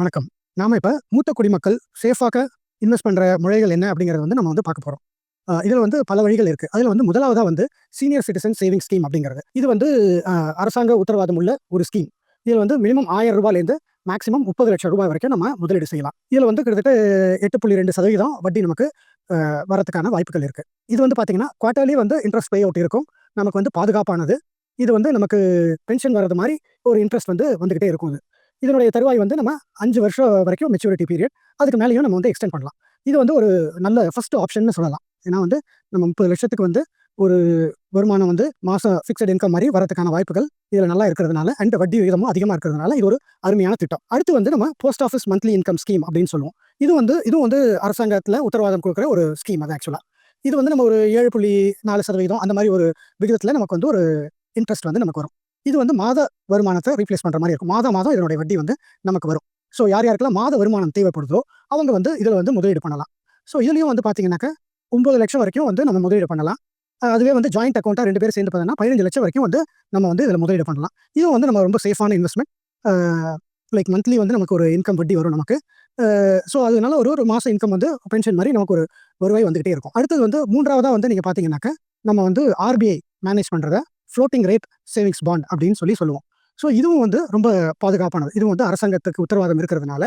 வணக்கம். நாம இப்ப மூத்த குடிமக்கள் சேஃபாக இன்வெஸ்ட் பண்ற முறைகள் என்ன அப்படிங்கறத வந்து நம்ம வந்து பார்க்க போறோம். இதில் வந்து பல வழிகள் இருக்கு. அதில் வந்து முதலாவதா வந்து சீனியர் சிட்டிசன் சேவிங் ஸ்கீம் அப்படிங்கிறது. இது வந்து அரசாங்க உத்தரவாதம் உள்ள ஒரு ஸ்கீம் இதில் வந்து மினிமம் ஆயிரம் ரூபாயிலேருந்து மேக்ஸிமம் முப்பது லட்சம் ரூபாய் வரைக்கும் நம்ம முதலீடு செய்யலாம். இதில் வந்து கிட்டத்தட்ட எட்டு புள்ளி ரெண்டு சதவீதம் வட்டி நமக்கு வரதுக்கான வாய்ப்புகள் இருக்கு. இது வந்து பார்த்தீங்கன்னா குவார்டர்லி வந்து இன்ட்ரெஸ்ட் பே அவுட் இருக்கும். நமக்கு வந்து பாதுகாப்பானது. இது வந்து நமக்கு பென்ஷன் வர்றது மாதிரி ஒரு இன்ட்ரெஸ்ட் வந்து வந்துகிட்டே இருக்கும் இது இதனுடைய தருவாய் வந்து நம்ம அஞ்சு வருஷம் வரைக்கும் மெச்சூரிட்டி பீரியட் அதுக்கு மேலேயும் நம்ம வந்து எக்ஸ்டெண்ட் பண்ணலாம். இது வந்து ஒரு நல்ல ஃபர்ஸ்ட் ஆப்ஷன்னு சொல்லலாம். ஏன்னா வந்து நம்ம முப்பது லட்சத்துக்கு வந்து ஒரு வருமானம் வந்து மாதம் ஃபிக்ஸட் இன்கம் மாதிரி வரதுக்கான வாய்ப்புகள் இதில் நல்லா இருக்கிறதுனால அண்ட் வட்டி விகிதமும் அதிகமாக இருக்கிறதுனால இது ஒரு அருமையான திட்டம். அடுத்து வந்து நம்ம post office monthly income scheme அப்படின்னு சொல்லுவோம். இது வந்து இதுவும் வந்து அரசாங்கத்தில் உத்தரவாதம் கொடுக்குற ஒரு ஸ்கீம் அது ஆக்சுவலாக இது வந்து நம்ம ஒரு ஏழு புள்ளி நாலு சதவீதம் அந்த மாதிரி ஒரு விகிதத்தில் நமக்கு வந்து ஒரு இன்ட்ரெஸ்ட் வந்து நமக்கு வரும். இது வந்து மாத வருமானத்தை ரீப்ளேஸ் பண்ணுற மாதிரி இருக்கும். மாதம் மாதம் இதனுடைய வட்டி வந்து நமக்கு வரும். ஸோ யார் யாருக்கெல்லாம் மாத வருமானம் தேவைப்படுதோ அவங்க வந்து இதில் வந்து முதலீடு பண்ணலாம். ஸோ இதுலேயும் வந்து பார்த்தீங்கன்னாக்கா ஒம்பது லட்சம் வரைக்கும் வந்து நம்ம முதலீடு பண்ணலாம். அதுவே வந்து ஜாயிண்ட் அக்கௌண்ட்டாக ரெண்டு பேரும் சேர்ந்து பார்த்தீங்கன்னா பதினஞ்சு லட்சம் வரைக்கும் வந்து நம்ம வந்து இதில் முதலீடு பண்ணலாம். இதுவும் வந்து நம்ம ரொம்ப சேஃபான இன்வெஸ்ட்மெண்ட் லைக் மந்த்லி வந்து நமக்கு ஒரு இன்கம் வட்டி வரும் நமக்கு. ஸோ அதனால ஒரு ஒரு மாதம் இன்கம் வந்து பென்ஷன் மாதிரி நமக்கு ஒரு வருவாய் வந்துகிட்டே இருக்கும். அடுத்தது வந்து மூன்றாவதாக வந்து நீங்கள் பார்த்தீங்கன்னாக்கா நம்ம வந்து ஆர்பிஐ மேனேஜ் பண்ணுறத ஃப்ளோட்டிங் ரேட் சேவிங்ஸ் பாண்ட் அப்படின்னு சொல்லி சொல்லுவோம். ஸோ இதுவும் வந்து ரொம்ப பாதுகாப்பானது. இதுவும் வந்து அரசாங்கத்துக்கு உத்தரவாதம் இருக்கிறதுனால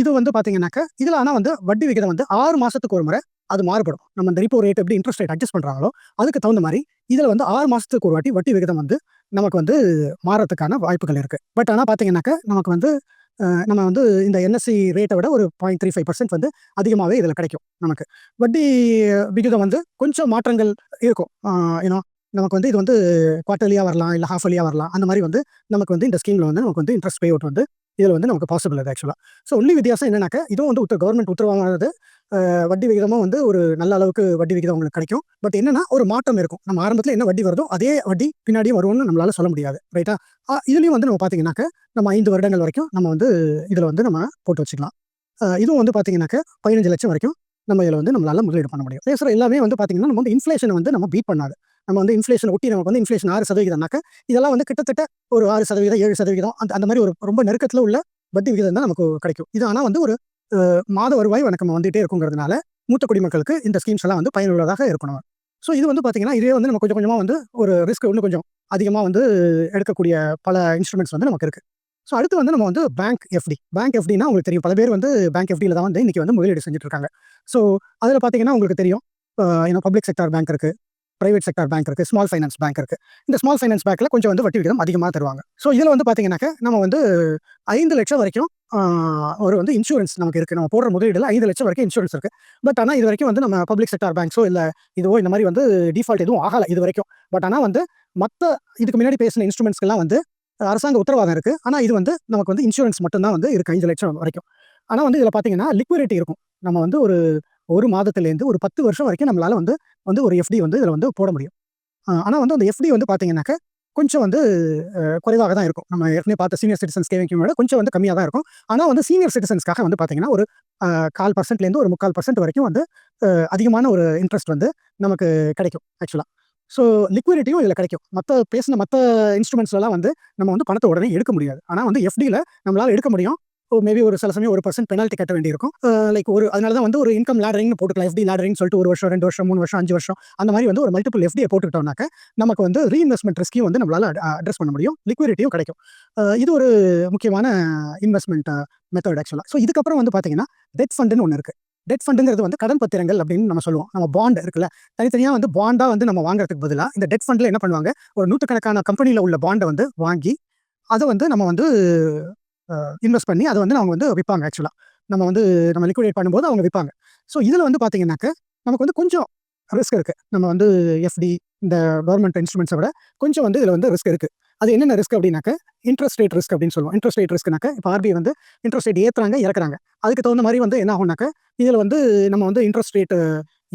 இது வந்து பார்த்தீங்கன்னாக்கா இதில் ஆனால் வந்து வட்டி விகிதம் வந்து ஆறு மாதத்துக்கு ஒரு முறை அது மாறுபடும். நம்ம இந்த ரிப்போ ரேட் எப்படி இன்ட்ரெஸ்ட் ரேட் அட்ஜஸ்ட் பண்ணுறாங்களோ அதுக்கு தகுந்த மாதிரி இதில் வந்து ஆறு மாதத்துக்கு ஒரு வாட்டி வட்டி விகிதம் வந்து நமக்கு வந்து மாறத்துக்கான வாய்ப்புகள் இருக்குது பட் ஆனால் பார்த்தீங்கன்னாக்கா நமக்கு வந்து நம்ம வந்து இந்த என்எஸ்சி ரேட்டை விட ஒரு பாயிண்ட் த்ரீ ஃபைவ் பர்சன்ட் வந்து அதிகமாகவே இதில் கிடைக்கும் நமக்கு. வட்டி விகிதம் வந்து கொஞ்சம் மாற்றங்கள் இருக்கும். ஏன்னா நமக்கு வந்து இது வந்து குவார்டர்லியாக வரலாம் இல்லை ஹாஃப் அலியாக வரலாம். அந்த மாதிரி வந்து நமக்கு வந்து இந்த ஸ்கீமில் வந்து நமக்கு வந்து இன்ட்ரெஸ்ட் பே அவுட் வந்து இதில் வந்து நமக்கு பாசிபிள் அது ஆக்சுவலாக ஸோ ஒன்லி வித்தியாசம் என்னன்னாக்கா இதுவும் வந்து உத்தர கவர்மெண்ட் உத்தரவானது வட்டி விகிதமும் வந்து ஒரு நல்ல அளவுக்கு வட்டி விகிதம் உங்களுக்கு கிடைக்கும். பட் என்னன்னா ஒரு மாற்றம் இருக்கும். நம்ம ஆரம்பத்தில் என்ன வட்டி வருதோ அதே வட்டி பின்னாடியும் வரும்னு நம்மளால சொல்ல முடியாது. ரைட்டா இதுலேயும் வந்து நம்ம பார்த்தீங்கன்னாக்கா நம்ம ஐந்து வருடங்கள் வரைக்கும் நம்ம வந்து இதில் வந்து நம்ம போட்டு வச்சுக்கலாம். இதுவும் வந்து பார்த்தீங்கன்னாக்கா பதினஞ்சு லட்சம் வரைக்கும் நம்ம இதில் வந்து நம்மளால முதலீடு பண்ண முடியும். பேசுகிற எல்லாமே வந்து பார்த்தீங்கன்னா நம்ம வந்து இன்ஃப்ளேஷனை வந்து நம்ம பீட் பண்ணாது. நம்ம வந்து இன்ஃப்ளேஷன் ஒட்டி நமக்கு வந்து இன்ஃப்ளேஷன் ஆறு சதவீதம்னாக்க இதெல்லாம் வந்து கிட்டத்தட்ட ஒரு ஆறு சதவீதம் ஏழு சதவீதம் அந்த அந்த மாதிரி ஒரு ரொம்ப நெருக்கத்தில் உள்ள வட்டி விகிதம் தான் நமக்கு கிடைக்கும். இது ஆனால் வந்து ஒரு மாத வருவாய் வணக்கம் வந்துகிட்டே இருக்குங்கிறதுனால மூத்த குடிமக்களுக்கு இந்த ஸ்கீம்ஸ் எல்லாம் வந்து பயனுள்ளதாக இருக்கணும். ஸோ இது வந்து பார்த்தீங்கன்னா இதே வந்து நம்ம கொஞ்சம் கொஞ்சமாக வந்து ஒரு ரிஸ்க் இன்னும் கொஞ்சம் அதிகமாக வந்து எடுக்கக்கூடிய பல இன்ஸ்ட்ருமெண்ட்ஸ் வந்து நமக்கு இருக்குது ஸோ அடுத்து வந்து நம்ம வந்து பேங்க் எஃப்டி பேங்க் எஃப்டினா உங்களுக்கு தெரியும். பல பேர் வந்து பேங்க் எஃப்டியில் தான் வந்து இன்றைக்கி வந்து முதலீடு செஞ்சுட்டு இருக்காங்க. ஸோ அதில் பார்த்தீங்கன்னா உங்களுக்கு தெரியும். ஏன்னா பப்ளிக் செக்டார் பேங்க் இருக்குது பிரைவேட் செக்டார் பேங்க் இருக்குது ஸ்மால் ஃபைனான்ஸ் பேங்க் இருக்குது இந்த ஸ்மால் ஃபைனான்ஸ் பேங்க்கில் கொஞ்சம் வந்து வட்டி விகிதம் அதிகமாக தருவாங்க. ஸோ இதில் வந்து பார்த்தீங்கன்னாக்கா நம்ம வந்து ஐந்து லட்சம் வரைக்கும் ஒரு வந்து இன்சூரன்ஸ் நமக்கு இருக்குது நம்ம போடுற முதலீடுல ஐந்து லட்சம் வரைக்கும் இன்சூரன்ஸ் இருக்குது பட் ஆனால் இது வரைக்கும் வந்து நம்ம பப்ளிக் செக்டார் பேங்க்ஸோ இல்லை இதுவோ இந்த மாதிரி வந்து டிஃபால்ட் எதுவும் ஆகலை இது வரைக்கும். பட் ஆனால் வந்து மற்ற இதுக்கு முன்னாடி பேசின இன்ஸ்ட்ருமெண்ட்ஸ்க்கெல்லாம் வந்து அரசாங்க உத்தரவாதம் இருக்குது ஆனால் இது வந்து நமக்கு வந்து இன்சூரன்ஸ் மட்டும்தான் வந்து இருக்குது ஐந்து லட்சம் வரைக்கும். ஆனால் வந்து இதில் பார்த்தீங்கன்னா லிக்விடிட்டி இருக்கும். நம்ம வந்து ஒரு ஒரு மாதத்துலேருந்து ஒரு பத்து வருஷம் வரைக்கும் நம்மளால் வந்து வந்து ஒரு எஃப்டி வந்து இதில் வந்து போட முடியும். ஆனால் வந்து அந்த எஃப்டி வந்து பார்த்தீங்கன்னாக்க கொஞ்சம் வந்து குறைவாக தான் இருக்கும். நம்ம ஏற்கனவே பார்த்த சீனியர் சிட்டிசன்ஸ் கேவிங் விட கொஞ்சம் வந்து கம்மியாக தான் இருக்கும். ஆனால் வந்து சீனியர் சிட்டிசன்ஸ்க்காக வந்து பார்த்தீங்கன்னா ஒரு கால் பர்சன்ட்லேருந்து ஒரு முக்கால் பர்சன்ட் வரைக்கும் வந்து அதிகமான ஒரு இன்ட்ரெஸ்ட் வந்து நமக்கு கிடைக்கும் ஆக்சுவலாக ஸோ லிக்விடிட்டியும் இதில் கிடைக்கும். மற்ற பேசின மற்ற இன்ஸ்ட்ருமெண்ட்ஸ்லாம் வந்து நம்ம வந்து பணத்தை உடனே எடுக்க முடியாது. ஆனால் வந்து எஃப்டியில் நம்மளால் எடுக்க முடியும். மேபி ஒரு சில சமயம் ஒரு பர்சன்ட் பெனால்ட்டி கட்ட வேண்டியிருக்கும். லைக் ஒரு அதனால தான் வந்து ஒரு இன்கம் லேடரிங்னு போட்டுக்கலாம். எஃப்டி லேடரிங் சொல்லிட்டு ஒரு வருஷம் ரெண்டு வருஷம் மூணு வருஷம் அஞ்சு வருஷம். அந்த மாதிரி வந்து ஒரு மல்டிபிள் எஃப்டியை போட்டுக்கிட்டோம்னாக்க நமக்கு வந்து ரீஇன்வெஸ்ட்மெண்ட் ரிஸ்கையும் வந்து நம்மளால அட்ரஸ் பண்ண முடியும். லிக்விடிட்டியும் கிடைக்கும். இது ஒரு முக்கியமான இன்வெஸ்ட்மெண்ட் மெத்தட் ஆக்சுவலாக ஸோ இதுக்கப்புறம் வந்து பார்த்தீங்கன்னா டெட் ஃபண்டுன்னு ஒன்று இருக்குது டெட் ஃபண்டுங்கிறது வந்து கடன் பத்திரங்கள் அப்படின்னு நம்ம சொல்லுவோம். நம்ம பாண்ட் இருக்குல்ல. தனித்தனியாக வந்து பாண்டாக வந்து நம்ம வாங்குறதுக்கு பதிலாக இந்த டெட் ஃபண்டில் என்ன பண்ணுவாங்க? ஒரு நூற்றுக்கணக்கான கம்பெனியில் உள்ள பாண்டை வந்து வாங்கி அதை வந்து நம்ம வந்து இன்வெஸ்ட் பண்ணி அதை வந்து அவங்க வந்து விற்பாங்க ஆக்சுவலாக நம்ம வந்து நம்ம லிக்விடேட் பண்ணும்போது அவங்க விற்பாங்க ஸோ இதில் வந்து பார்த்தீங்கன்னாக்க நமக்கு வந்து கொஞ்சம் ரிஸ்க் இருக்குது நம்ம வந்து எஃப்டி இந்த கவர்மெண்ட் இன்ஸ்ட்ருமெண்ட்ஸை விட கொஞ்சம் வந்து இதில் வந்து ரிஸ்க் இருக்குது அது என்னென்ன ரிஸ்க் அப்படின்னாக்க இன்ட்ரெஸ்ட் ரேட் ரிஸ்க் அப்படின்னு சொல்லுவோம். இன்ட்ரெஸ்ட் ரேட் ரிஸ்க்னாக்க இப்போ ஆர்பிஐ வந்து இன்ட்ரெஸ்ட் ரேட் ஏற்றுறாங்க இறக்குறாங்க. அதுக்கு தகுந்த மாதிரி வந்து என்ன ஆகும்னாக்க இதில் வந்து நம்ம வந்து இன்ட்ரெஸ்ட் ரேட்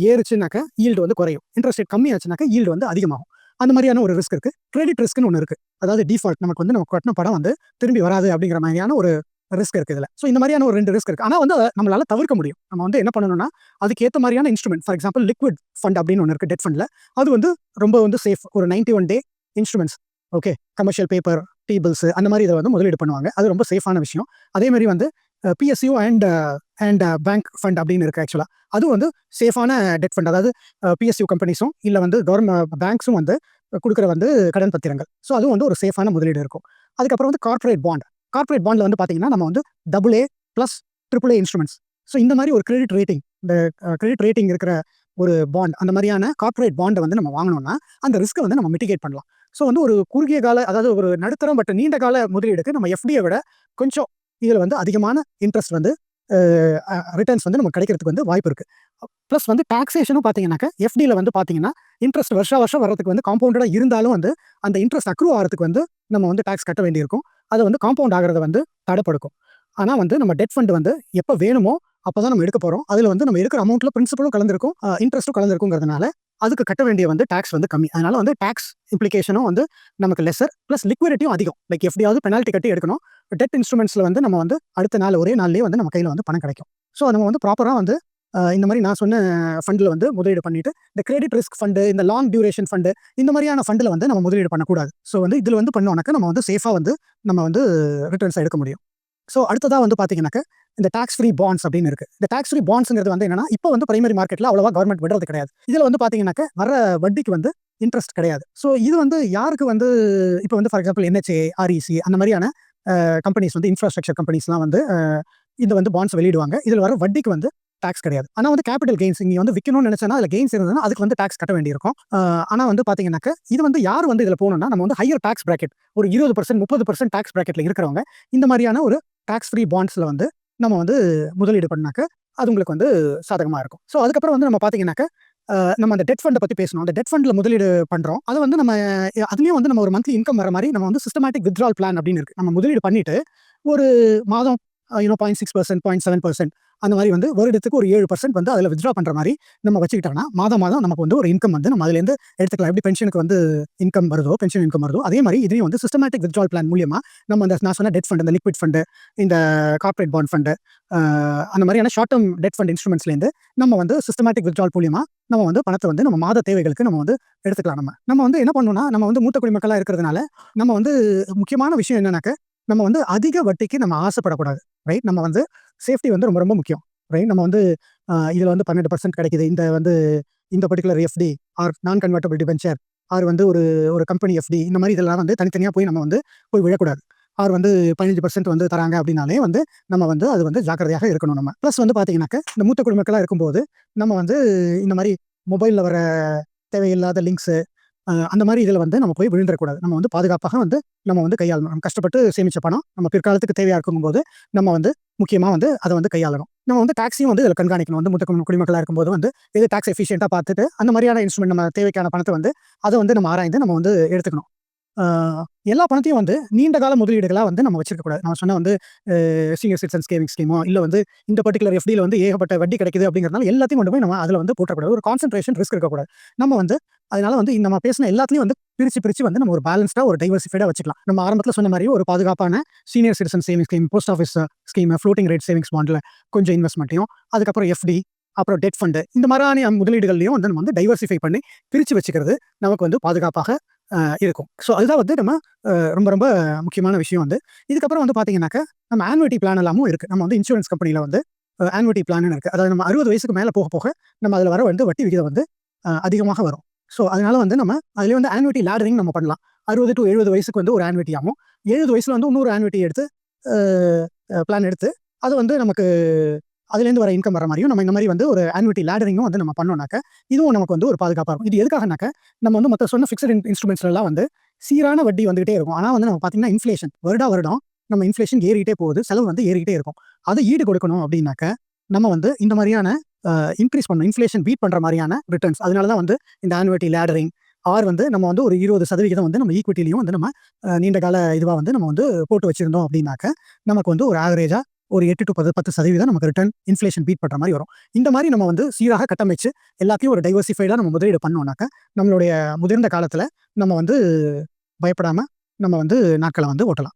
ஏறுச்சுனாக்க ஈல்டு வந்து குறையும். இன்ட்ரெஸ்ட் ரேட் கம்மியாச்சுனாக்க ஈல்டு வந்து அதிகமாகும். அந்த மாதிரியான ஒரு ரிஸ்க் இருக்குது கிரெடிட் ரிஸ்க்னு ஒன்று இருக்குது அதாவது டிஃபால்ட் நமக்கு வந்து நம்ம கட்டின படம் வந்து திரும்பி வராது அப்படிங்கிற மாதிரியான ஒரு ரிஸ்க் இருக்குது இதில். ஸோ இந்த மாதிரியான ஒரு ரெண்டு ரிஸ்க் இருக்குது ஆனால் வந்து அதை நம்மளால தவிர்க்க முடியும். நம்ம வந்து என்ன பண்ணணும்னா அதுக்கு ஏற்ற மாதிரியான instrument for example liquid fund அப்படின்னு ஒன்று இருக்குது டெட் ஃபண்டில் அது வந்து ரொம்ப வந்து சேஃப் ஒரு 91 one day instruments okay commercial paper T bills அந்த மாதிரி இதை வந்து முதலீடு பண்ணுவாங்க. அது ரொம்ப சேஃபான விஷயம். அதே மாதிரி வந்து PSU and and bank fund அப்படின்னு இருக்குது ஆக்சுவலாக அதுவும் வந்து சேஃபான டெட் ஃபண்ட் அதாவது பிஎஸ்யூ கம்பெனிஸும் இல்லை வந்து கவர்மெண்ட் பேங்க்ஸும் வந்து கொடுக்குற வந்து கடன் பத்திரங்கள். ஸோ அதுவும் வந்து ஒரு சேஃபான முதலீடு இருக்கும். அதுக்கப்புறம் வந்து கார்ப்பரேட் பாண்ட் கார்ப்பரேட் பாண்டில் வந்து பார்த்தீங்கன்னா நம்ம வந்து double A plus triple A instruments so இந்த மாதிரி ஒரு கிரெடிட் ரேட்டிங் இந்த கிரெடிட் ரேட்டிங் இருக்கிற ஒரு பாண்ட் அந்த மாதிரியான கார்ப்பரேட் பாண்டை வந்து நம்ம வாங்கினோம்னா அந்த ரிஸ்க்கை வந்து நம்ம மிட்டிகேட் பண்ணலாம். ஸோ வந்து ஒரு குறுகிய கால அதாவது ஒரு நடுத்தரம் பட் நீண்ட கால முதலீடுக்கு நம்ம எஃப்டியை விட கொஞ்சம் இதில் வந்து அதிகமான இன்ட்ரெஸ்ட் வந்து ரிட்டர்ன்ஸ் வந்து நமக்கு கிடைக்கிறதுக்கு வந்து வாய்ப்பு இருக்குது ப்ளஸ் வந்து டாக்ஸேஷனும் பார்த்தீங்கன்னாக்க எஃப்டியில் வந்து பார்த்தீங்கன்னா இன்ட்ரெஸ்ட் வருஷம் வருஷம் வர்றதுக்கு வந்து காம்பவுண்டடாக இருந்தாலும் வந்து அந்த இன்ட்ரெஸ்ட் அக்ரூவ் ஆகிறதுக்கு வந்து நம்ம வந்து டாக்ஸ் கட்ட வேண்டியிருக்கும். அதை வந்து காம்பவுண்ட் ஆகிறத வந்து தடைப்படுக்கும். ஆனால் வந்து நம்ம டெட் ஃபண்ட் வந்து எப்போ வேணுமோ அப்போ தான் நம்ம எடுக்க போகிறோம் அதில் வந்து நம்ம எடுக்கிற அமௌண்ட்டில் பிரின்சிபலும் கலந்துருக்கும் இன்ட்ரெஸ்ட்டும் கலந்துருக்குங்கிறதுனால அதுக்கு கட்ட வேண்டிய வந்து டேக்ஸ் வந்து கம்மி. அதனால வந்து டேக்ஸ் இம்ப்ளிகேஷனும் வந்து நமக்கு லெசர் ப்ளஸ் லிக்விடிட்டியும் அதிகம். லைக் எப்படியாவது பெனால்ட்டி கட்டி எடுக்கணும். டெட் இன்ஸ்ட்ருமெண்ட்ஸில் வந்து நம்ம வந்து அடுத்த நாள் ஒரே நாள்லேயே வந்து நம்ம கையில் வந்து பணம் கிடைக்கும். ஸோ நம்ம வந்து ப்ராப்பராக வந்து இந்த மாதிரி நான் சொன்ன ஃபண்டில் வந்து முதலீடு பண்ணிட்டு இந்த கிரெடிட் ரிஸ்க் ஃபண்டு இந்த லாங் டியூரேஷன் ஃபண்டு இந்த மாதிரியான ஃபண்டில் வந்து நம்ம முதலீடு பண்ணக்கூடாது. ஸோ வந்து இதில் வந்து பண்ணோம்னாக்க நம்ம வந்து சேஃபாக வந்து நம்ம வந்து ரிட்டர்ன்ஸ் எடுக்க முடியும். ஸோ அடுத்ததாக வந்து பார்த்தீங்கன்னாக்க இந்த டாக்ஸ் ஃப்ரீ பாண்ட்ஸ் அப்படின்னு இருக்கு. இந்த டாக்ஸ் ஃப்ரீ பாண்ட்ஸ்ங்கிறது வந்து என்னன்னா இப்போ வந்து பிரைமரி மார்க்கெட்டில் அவ்வளோவா கவர்மெண்ட் விடுறது கிடையாது. இதில் வந்து பார்த்தீங்கன்னாக்க வர வட்டிக்கு வந்து இன்ட்ரெஸ்ட் கிடையாது. ஸோ இது வந்து யாருக்கு வந்து இப்போ வந்து ஃபார் எக்ஸாம்பிள் என்ஹெச்ஏ ஆர்இசி அந்த மாதிரியான கம்பெனிஸ் வந்து இன்ஃப்ராஸ்ட்ரக்சர் கம்பெனிஸ்லாம் வந்து இந்த வந்து பாண்ட்ஸ் வெளியிடுவாங்க. இதில் வர வட்டிக்கு வந்து டாக்ஸ் கிடையாது. ஆனால் வந்து கேபிட்டல் கெயின்ஸ் இங்கே வந்து விற்கணும்னு நினைச்சேன்னா அதில் கெயின்ஸ் இருந்ததுன்னா அதுக்கு வந்து டாக்ஸ் கட்ட வேண்டியிருக்கும். ஆனால் வந்து பார்த்தீங்கன்னாக்க இது வந்து யார் வந்து இதில் போகணும்னா நம்ம வந்து ஹையர் டாக்ஸ் பிராக்கெட் ஒரு இருபது பர்சன்ட் முப்பது பர்சன்ட் டாக்ஸ் பிராக்கெட்டில் இருக்கிறவங்க இந்த மாதிரியான ஒரு டாக்ஸ் ஃப்ரீ பாண்ட்ஸில் வந்து நம்ம வந்து முதலீடு பண்ணாக்க அது உங்களுக்கு வந்து சாதகமாக இருக்கும். ஸோ அதுக்கப்புறம் வந்து நம்ம பார்த்தீங்கன்னாக்க நம்ம அந்த டெட் ஃபண்டை பற்றி பேசணும். அந்த டெட் ஃபண்டில் முதலீடு பண்ணுறோம் அதை வந்து நம்ம அதுலேயும் வந்து நம்ம ஒரு மந்த்லி இன்கம் வர மாதிரி நம்ம வந்து சிஸ்டமேட்டிக் வித்ட்ரால் பிளான் அப்படின்னு இருக்குது நம்ம முதலீடு பண்ணிட்டு ஒரு மாதம் you know point six percent point seven percent அந்த மாதிரி வந்து வருடத்துக்கு ஒரு ஏழு பர்சன்ட் வந்து அதில் வித்ட்ரா பண்ணுற மாதிரி நம்ம வச்சுக்கிட்டோம்னா மாதம் மாதம் நமக்கு வந்து ஒரு இன்கம் வந்து நம்ம அதுலேருந்து எடுத்துக்கலாம். எப்படி பென்ஷனுக்கு வந்து இன்கம் வருதோ பென்ஷன் இன்கம் வருதோ அதே மாதிரி இதையும் வந்து சிஸ்டமேட்டிக் வித்ட்ரால் பிளான் மூலியமாக நம்ம அந்த நான் சொன்ன டெட் ஃபண்ட் இந்த லிக்விட் ஃபண்டு இந்த கார்பரேட் பாண்ட் ஃபண்டு அந்த மாதிரியான ஷார்ட் டேர்ம் டெட் ஃபண்ட் இன்ஸ்ட்ருமெண்ட்ஸ்லேருந்து நம்ம வந்து சிஸ்டமேட்டிக் வித்ட்ரால் மூலியமாக நம்ம வந்து பணத்தை வந்து நம்ம மாத தேவைகளுக்கு நம்ம வந்து எடுத்துக்கலாம் நம்ம. நம்ம வந்து என்ன பண்ணணும்னா நம்ம வந்து மூத்த குடிமக்களாக இருக்கிறதுனால நம்ம வந்து முக்கியமான விஷயம் என்னன்னாக்க நம்ம வந்து அதிக வட்டிக்கு நம்ம ஆசைப்படக்கூடாது. ரைட் நம்ம வந்து சேஃப்டி வந்து ரொம்ப ரொம்ப முக்கியம் ரைட் நம்ம வந்து இதில் வந்து பன்னெண்டு பர்சன்ட் கிடைக்குது. இந்த வந்து இந்த particular FD or non convertible debenture or வந்து ஒரு ஒரு கம்பெனி எஃப்டி இந்த மாதிரி இதெல்லாம் வந்து தனித்தனியாக போய் நம்ம வந்து போய் விழக்கூடாது. ஆர் வந்து பதினஞ்சு பர்சன்ட் வந்து தராங்க அப்படின்னாலே வந்து நம்ம வந்து அது வந்து ஜாக்கிரதையாக இருக்கணும் நம்ம. ப்ளஸ் வந்து பார்த்தீங்கன்னாக்க இந்த மூத்த குடிமக்களாக இருக்கும்போது நம்ம வந்து இந்த மாதிரி மொபைலில் வர தேவையில்லாத லிங்க்ஸு அந்த மாதிரி இதில் வந்து நம்ம போய் விழுந்துடக்கூடாது நம்ம வந்து பாதுகாப்பாக வந்து நம்ம வந்து கையாளணும். நம்ம கஷ்டப்பட்டு சேமிச்ச பணம் நம்ம பிற்காலத்துக்கு தேவையாக இருக்கும்போது நம்ம வந்து முக்கியமாக வந்து அதை வந்து கையாளணும். நம்ம வந்து டாக்ஸையும் வந்து இதில் கண்காணிக்கணும். வந்து முத்த குடிமக்களாக இருக்கும்போது வந்து இது டாக்ஸ் எஃபிஷியண்ட்டாக பார்த்துட்டு அந்த மாதிரியான இன்ஸ்ட்ருமெண்ட் நம்ம தேவைக்கான பணத்தை வந்து அதை வந்து நம்ம ஆராய்ந்து நம்ம வந்து எடுத்துக்கணும். எல்லா பணத்தையும் வந்து நீண்ட கால முதலீடுகளாக வந்து நம்ம வச்சிருக்கக்கூடாது நம்ம சொன்ன வந்து சீனியர் சிட்டிசன் சேவிங் ஸ்கீமோ இல்லை வந்து இந்த பர்டிகுலர் எஃப்டியில் வந்து ஏகப்பட்ட வட்டி கிடைக்குது அப்படிங்கிறதுனால எல்லாத்தையும் கொண்டு போய் நம்ம அதில் வந்து போட்டக்கூடாது. ஒரு கான்சன்ட்ரேஷன் ரிஸ்க் இருக்கக்கூடாது. நம்ம வந்து அதனால வந்து நம்ம பேசின எல்லாத்தையும் வந்து பிரித்து பிரித்து வந்து நம்ம ஒரு பேலன்ஸ்டாக ஒரு டைவர்சிஃபைடாக வச்சுக்கலாம். நம்ம ஆரம்பத்தில் சொன்ன மாதிரி ஒரு பாதுகாப்பான senior citizen saving scheme post office scheme floating rate savings பாண்டில் கொஞ்சம் இன்வெஸ்ட்மெண்ட்டையும் அதுக்கப்புறம் எஃப்டி அப்புறம் டெட் ஃபண்டு இந்த மாதிரியான முதலீடுகள்லையும் வந்து நம்ம வந்து டைவர்சிஃபை பண்ணி பிரித்து வச்சுக்கிறது நமக்கு வந்து பாதுகாப்பாக இருக்கும். ஸோ அதுதான் வந்து நம்ம ரொம்ப ரொம்ப முக்கியமான விஷயம் வந்து. இதுக்கப்புறம் வந்து பார்த்தீங்கன்னாக்க நம்ம ஆன்வட்டி பிளான் எல்லாமும் இருக்குது நம்ம வந்து இன்சூரன்ஸ் கம்பெனியில் வந்து ஆன்வட்டி பிளான் இருக்குது அதாவது நம்ம அறுபது வயசுக்கு மேலே போக போக நம்ம அதில் வர வந்து வட்டி விகிதம் வந்து அதிகமாக வரும். ஸோ அதனால வந்து நம்ம அதில் வந்து ஆன்வட்டி லேடரிங் நம்ம பண்ணலாம். அறுபது டு எழுபது வயசுக்கு வந்து ஒரு ஆன்வட்டி ஆகும். எழுபது வயசில் வந்து இன்னொரு ஆன்வட்டி எடுத்து பிளான் எடுத்து அது வந்து நமக்கு அதுலேருந்து வர இன்கம் வர மாதிரியும் நம்ம இந்த மாதிரி வந்து ஒரு ஆன்விட்டி லேடரிங்கும் வந்து நம்ம பண்ணோம்னாக்க இதுவும் நமக்கு வந்து ஒரு பாதுகாப்பாக இருக்கும். இது எதுக்காகனாக்க நம்ம வந்து மற்ற சொன்ன ஃபிக்ஸட் இன்ஸ்ட்ருமெண்ட்ஸ்லாம் வந்து சீரான வட்டி வந்துகிட்டே இருக்கும். ஆனால் வந்து நம்ம பார்த்தீங்கன்னா இன்ஃப்ளேஷன் வருடா வருடம் நம்ம இன்ஃப்ளேஷன் ஏறிக்கிட்டே போகுது. செலவு வந்து ஏறிக்கிட்டே இருக்கும். அதை ஈடு கொடுக்கணும் அப்படின்னாக்க நம்ம வந்து இந்த மாதிரியான இன்க்ரீஸ் பண்ணணும் இன்ஃப்ளேஷன் பீட் பண்ணுற மாதிரியான ரிட்டர்ன்ஸ் அதனால தான் வந்து இந்த ஆன்விட்டி லேடரிங் ஆர் வந்து நம்ம வந்து ஒரு இருபது சதவிகிதம் வந்து நம்ம ஈக்விட்டிலையும் வந்து நம்ம நீண்ட கால இதுவாக வந்து நம்ம வந்து போட்டு வச்சுருந்தோம் அப்படின்னாக்க நமக்கு வந்து ஒரு ஆவரேஜாக ஒரு எட்டு டு பத்து பத்து சதவீதம் நமக்கு ரிட்டர்ன் இன்ஃப்ளேஷன் பீட் பண்ணுற மாதிரி வரும். இந்த மாதிரி நம்ம வந்து சீராக கட்டமைச்சு எல்லாத்தையும் ஒரு டைவர்சிஃபைடாக நம்ம முதலீடு பண்ணோம்னாக்க நம்மளுடைய முதிர்ந்த காலத்தில் நம்ம வந்து பயப்படாமல் நம்ம வந்து நாட்களை வந்து ஓட்டலாம்.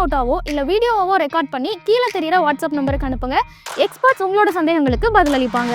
நோட்டாவோ இல்லை வீடியோவாவோ ரெக்கார்ட் பண்ணி கீழே தெரியிற வாட்ஸ்அப் நம்பருக்கு அனுப்புங்க. எக்ஸ்பர்ட்ஸ் உங்களோட சந்தேகங்களுக்கு பதிலளிப்பாங்க.